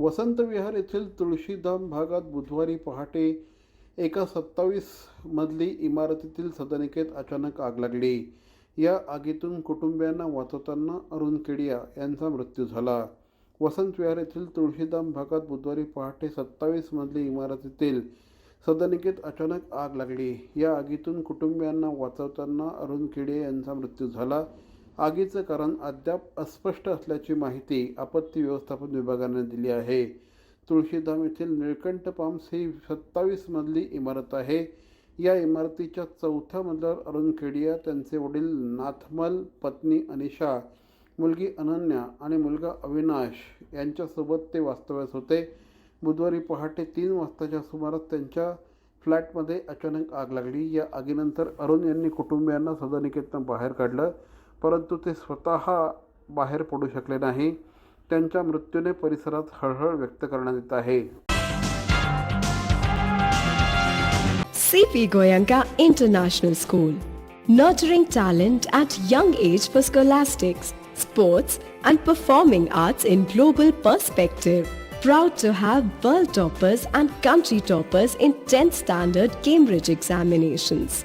वसंत विहार येथील तुळशीधाम भागात बुधवारी पहाटे एका सत्तावीस मधली इमारतीतील सदनिकेत अचानक आग लागली. या आगीतून कुटुंबियांना वाचवताना अरुण केडिया यांचा मृत्यू झाला. वसंत विहार येथील तुळशीधाम भागात बुधवारी पहाटे सत्तावीस मधली इमारतीतील सदनिकेत अचानक आग लागली. या आगीतून कुटुंबियांना वाचवताना अरुण केडिया यांचा मृत्यू झाला. आगीचं कारण अद्याप अस्पष्ट असल्याची माहिती आपत्ती व्यवस्थापन विभागाने दिली आहे. तुळशीधाम येथील निळकंठ पाम्स ही सत्तावीस मजली इमारत आहे. या इमारतीच्या चौथ्या मजल्यावर अरुण खेडिया त्यांचे वडील नाथमल पत्नी अनिशा मुलगी अनन्या आणि मुलगा अविनाश यांच्यासोबत ते वास्तव्यास होते. बुधवारी पहाटे तीन वाजताच्या सुमारास त्यांच्या फ्लॅटमध्ये अचानक आग लागली. या आगीनंतर अरुण यांनी कुटुंबियांना सदनिकेतनं बाहेर काढलं. परंतु ते स्वतः बाहेर पडू शकले नाही. त्यांच्या मृत्यूने परिसरात हळहळ व्यक्त करण्यात येत आहे. CP Goenka international school nurturing talent at young age for scholastics sports and performing arts in global perspective proud to have world toppers and country toppers in tenth standard Cambridge examinations